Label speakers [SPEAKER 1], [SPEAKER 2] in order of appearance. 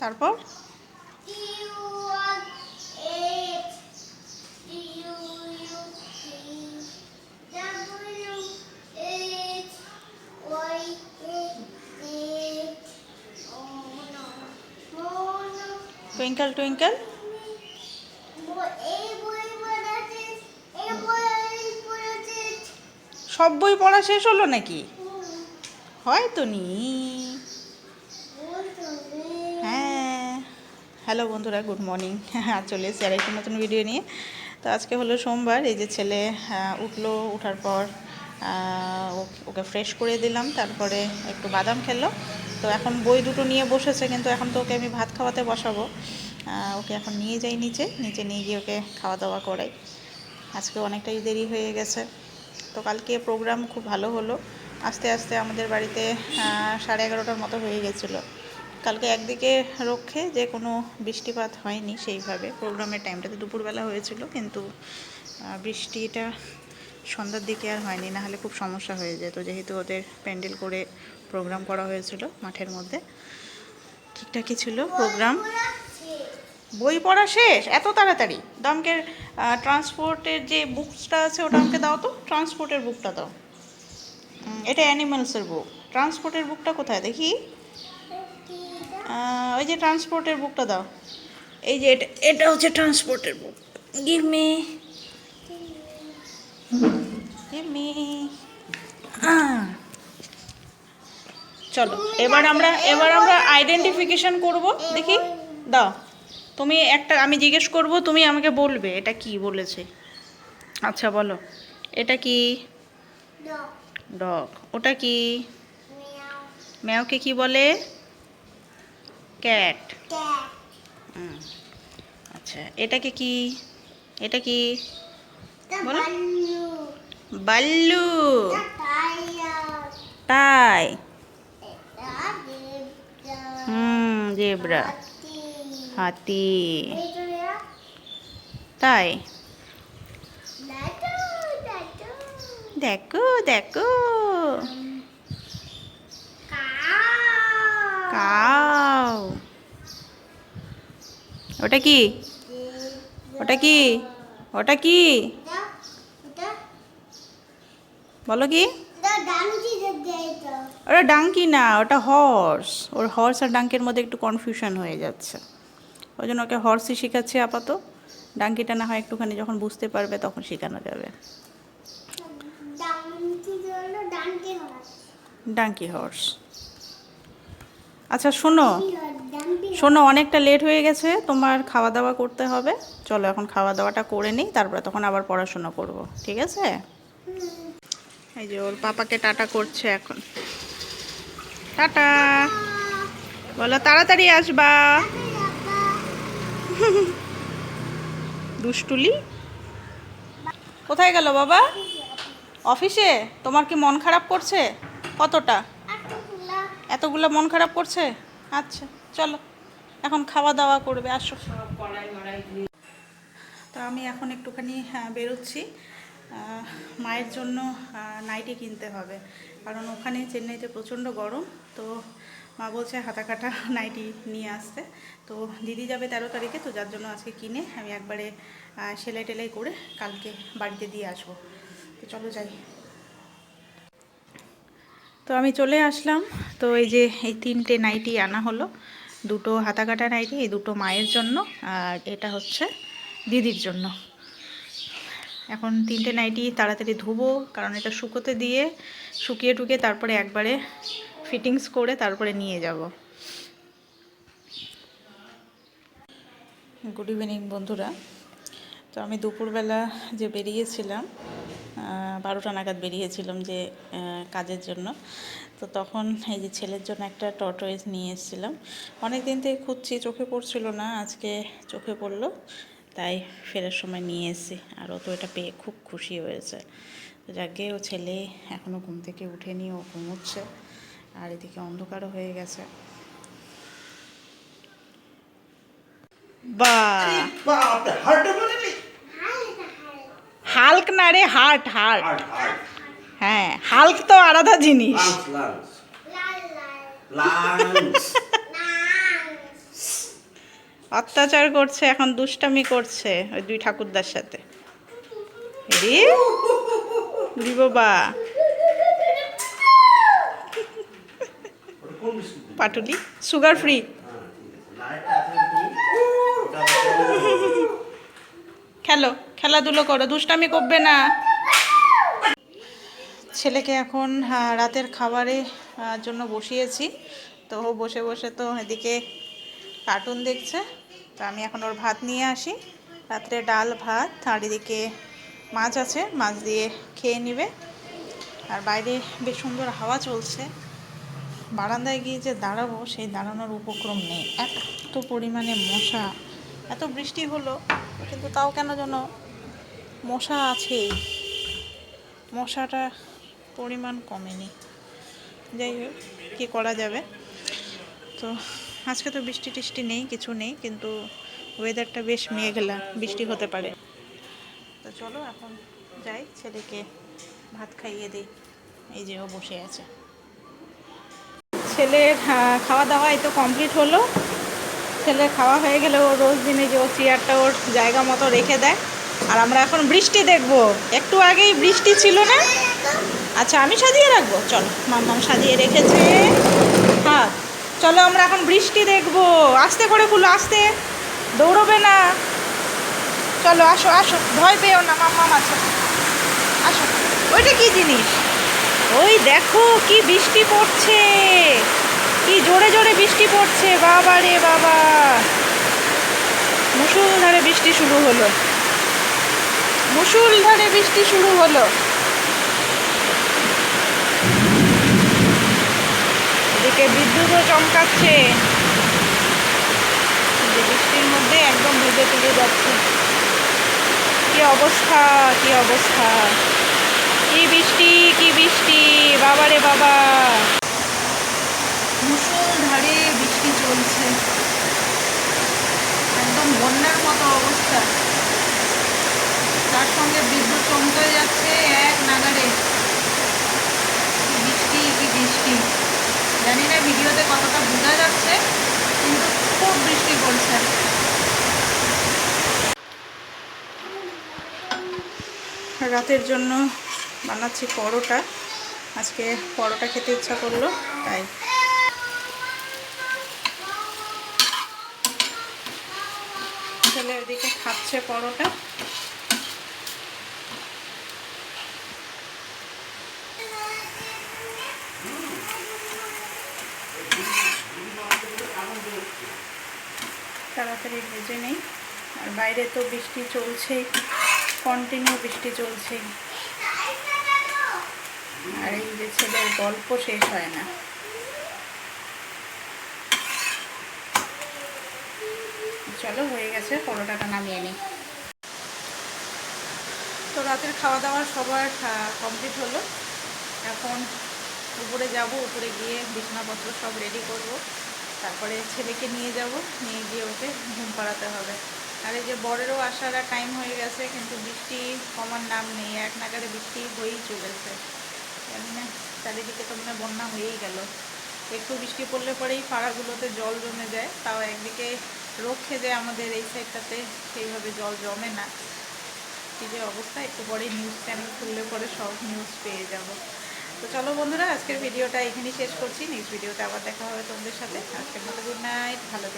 [SPEAKER 1] তারপর? Twinkle twinkle সব বই পড়া শেষ হলো নাকি? হয়তো নি হ্যাঁ হ্যালো বন্ধুরা, গুড মর্নিং। আর চলে এসেছি আর একটা নতুন ভিডিও নিয়ে। তো আজকে হলো সোমবার, এই যে ছেলে উঠল, উঠার পর ওকে ফ্রেশ করে দিলাম, তারপরে একটু বাদাম খেলো। তো এখন বই দুটো নিয়ে বসেছে, কিন্তু এখন তো ওকে আমি ভাত খাওয়াতে বসাবো। ওকে এখন নিয়ে যাই নিচে নিচে নিয়ে গিয়ে ওকে খাওয়া দাওয়া করাই। আজকে অনেকটাই দেরি হয়ে গেছে। তো কালকে প্রোগ্রাম খুব ভালো হলো। আস্তে আস্তে আমাদের বাড়িতে সাড়ে এগারোটার মতো হয়ে গেছিল। কালকে একদিকে রক্ষে যে কোনো বৃষ্টিপাত হয়নি সেইভাবে। প্রোগ্রামের টাইমটাতে দুপুরবেলা হয়েছিল, কিন্তু বৃষ্টিটা সন্ধ্যার দিকে আর হয়নি না হলে খুব সমস্যা হয়ে যেত। যেহেতু ওদের প্যান্ডেল করে প্রোগ্রাম করা হয়েছিল মাঠের মধ্যে। ঠিকঠাকই ছিল প্রোগ্রাম। বই পড়া শেষ? এত তাড়াতাড়ি? দমকের ট্রান্সপোর্টের যে বুকসটা আছে ওটা আমাকে দাও তো। ট্রান্সপোর্টের বুকটা দাও। এটা অ্যানিমালসের বুক। ট্রান্সপোর্টের বুকটা কোথায়? দেখি। ওই যে ট্রান্সপোর্টের বুকটা দাও। এই যে এটা এটা হচ্ছে ট্রান্সপোর্টের book give me give me চলো এবার আমরা এবার আমরা আইডেন্টিফিকেশন করব দেখি। দাও তুমি একটা আমি জিজ্ঞেস করব তুমি আমাকে বলবে এটা কি বলেছে? আচ্ছা বলো এটা কি? ডগ ওটা কি? ম্যাওকে কি বলে? ক্যাট। আচ্ছা এটাকে কি? এটা কি? বলো। বাল্লু। তাই। হুম জেব্রা। হাতি। তাই। দেখো দেখো। কাউ। ওটা কি? ওটা কি? ওটা কি? বলো কি? ওটা ডাঙ্কি না, ওটা হর্স ওর হর্স আর ডাঙ্কের মধ্যে একটু কনফিউশন হয়ে যাচ্ছে। ওই জন্য ওকে হর্সই শেখাচ্ছি আপাতত। ডাঙ্কিটা না হয় একটুখানি যখন বুঝতে পারবে তখন শেখানো যাবে। ডাঙ্কি হর্স আচ্ছা শোনো। শোনো, অনেকটা লেট হয়ে গেছে, তোমার খাওয়া দাওয়া করতে হবে। চলো, এখন খাওয়া দাওয়াটা করে নিই, তারপরে তখন আবার পড়াশোনা করব, ঠিক আছে? এই যে ওর পাপাকে টাটা করছে এখন। টাটা! বলো, তাড়াতাড়ি আসবা। দুষ্টুলি? কোথায় গেল বাবা? অফিসে? তোমার কি মন খারাপ করছে? কতটা? এতগুলো মন খারাপ করছে? আচ্ছা। চলো এখন খাওয়া দাওয়া করবে আসো। তো আমি এখন একটুখানি হ্যাঁ, বেরোচ্ছি। মায়ের জন্য নাইটি কিনতে হবে। কারণ ওখানে চেন্নাইতে প্রচণ্ড গরম তো মা বলছে হাতা কাটা নাইটি নিয়ে আসতে। তো দিদি যাবে তেরো তারিখে তো যার জন্য আজকে কিনে আমি একবারে সেলাই টেলাই করে কালকে বাড়িতে দিয়ে আসব। তো চলো যাই। তো আমি চলে আসলাম। তো এই যে এই তিনটে নাইটি আনা হলো দুটো হাতা কাটা নাইটি, এই দুটো মায়ের জন্য, আর এটা হচ্ছে দিদির জন্য। এখন তিনটে নাইটি তাড়াতাড়ি ধুবো, কারণ এটা শুকোতে দিয়ে শুকিয়ে টুকিয়ে তারপরে একবারে ফিটিংস করে তারপরে নিয়ে যাব। গুড ইভিনিং বন্ধুরা। তো আমি দুপুরবেলা যে বেরিয়েছিলাম বারোটা নাগাদ বেরিয়েছিলাম যে কাজের জন্য। তো তখন এই যে ছেলের জন্য একটা টর্টয়েস নিয়ে এসেছিলাম। অনেক দিন থেকে খুঁজছি, চোখে পড়ছিল না, আজকে চোখে পড়ল, তাই ফেরার সময় নিয়ে এসেছি। আর ও তো এটা পেয়ে খুব খুশি হয়েছে। যাকে ও ছেলে এখনও ঘুম থেকে উঠেনি ও ঘুমোচ্ছে, আর এদিকে অন্ধকারও হয়ে গেছে। বা
[SPEAKER 2] বাপরে হার্টে বলেনি
[SPEAKER 1] হাল্ক না রে হার্ট হার্ট হ্যাঁ হাল্ক তো আলাদা জিনিস। অত্যাচার করছে এখন দুষ্টামি করছে ওই দুই ঠাকুরদার সাথে। রে বাবা? পাটুলি? সুগার ফ্রি
[SPEAKER 2] হ্যাঁ, ঠিক আছে। লাইটটা আছে একটু। ওটা হচ্ছে-
[SPEAKER 1] খেলো, খেলাধুলো করো, দুষ্টামি করবে না। ছেলেকে এখন রাতের খাবারে জন্য বসিয়েছি। তো বসে বসে তো এদিকে কার্টুন দেখছে। তো আমি এখন ওর ভাত নিয়ে আসি। রাত্রে ডাল, ভাত, আর এদিকে মাছ আছে, মাছ দিয়ে খেয়ে নিবে। আর বাইরে বেশ সুন্দর হাওয়া চলছে। বারান্দায় গিয়ে যে দাঁড়াবো, সেই দাঁড়ানোর উপক্রম নেই। এত পরিমাণে মশা। এত বৃষ্টি হলো, কিন্তু তাও কেন যেন মশা আছেই। মশাটা পরিমাণ কমেনি। যাই হোক, কী করা যাবে? তো আজকে তো বৃষ্টি টিষ্টি নেই, কিছু নেই, কিন্তু ওয়েদারটা বেশ মেঘলা, বৃষ্টি হতে পারে। তো চলো এখন যাই, ছেলেকে ভাত খাইয়ে দিই। এই যে ও বসে আছে। ছেলের খাওয়া দাওয়া এই তো কমপ্লিট হলো। ছেলের খাওয়া হয়ে গেলে ও রোজ দিনে যে ও চেয়ারটা ওর জায়গা মতো রেখে দেয়। আর আমরা এখন বৃষ্টি দেখব। একটু আগেই বৃষ্টি ছিল না? আচ্ছা আমি সাজিয়ে রাখব? চলো মাম্মাম সাজিয়ে রেখেছে। হ্যাঁ চলো আমরা এখন বৃষ্টি দেখব। আস্তে করে খুলো আস্তে। দৌড়বে না। চলো, আসো আসো। ভয় পেও না মাম্মাম আছে। আসো। ওইটা কি জিনিস? ওই দেখো কি বৃষ্টি পড়ছে। কি জোরে জোরে বৃষ্টি পড়ছে। বাবা রে বাবা। মুসুলধারে বৃষ্টি শুরু হলো। মুসুলধারে বৃষ্টি শুরু হলো। এদিকে বিদ্যুৎও চমকাচ্ছে। বৃষ্টির মধ্যে একদম ভিজে তুলে যাচ্ছে। কি অবস্থা কি অবস্থা। কি বৃষ্টি কি বৃষ্টি বাবা রে বাবা। মুসলধারে বৃষ্টি চলছে। একদম বন্যার মতো অবস্থা। তার সঙ্গে বিদ্যুৎ চমকে যাচ্ছে এক নাগারে বৃষ্টি, কি বৃষ্টি। জানি না ভিডিওতে কতটা বোঝা যাচ্ছে, কিন্তু খুব বৃষ্টি পড়ছে। রাতের জন্য বানাচ্ছি পরোটা। আজকে পরোটা খেতে ইচ্ছা করল, তাই ছেলে খাচ্ছে পরোটা। তাড়াতাড়ি ভেজে নেই। আর বাইরে তো বৃষ্টি চলছেই কন্টিনিউ বৃষ্টি চলছেই। আর এই যে ছেলের গল্প শেষ হয় না। চলো হয়ে গেছে, পরোটাটা নামিয়ে নিই তো রাতের খাওয়া দাওয়া সবার কমপ্লিট হলো। এখন উপরে যাব, উপরে গিয়ে বিছানাপত্র সব রেডি করব। তারপরে ছেলেকে নিয়ে যাব, নিয়ে গিয়ে ওকে ঘুম পাড়াতে হবে। আর এই যে বরেরও আসার টাইম হয়ে গেছে, কিন্তু বৃষ্টি কমার নাম নেই, এক নাগারে বৃষ্টি হয়েই চলেছে। জানি না, চারিদিকে তো মানে বন্যা হয়েই গেল। একটু বৃষ্টি পড়লে পরেই পাড়াগুলোতে জল জমে যায়, তাও একদিকে রক্ষে যে আমাদের এই সাইডটাতে সেইভাবে জল জমে না। কি যে অবস্থা, একটু পরে নিউজ চ্যানেল খুললে পরে সব নিউজ পেয়ে যাব। তো চলো বন্ধুরা, আজকের ভিডিওটা এখানেই শেষ করছি। নেক্সট ভিডিওতে আবার দেখা হবে তোমাদের সাথে। আজকের মতো গুড নাইট ভালো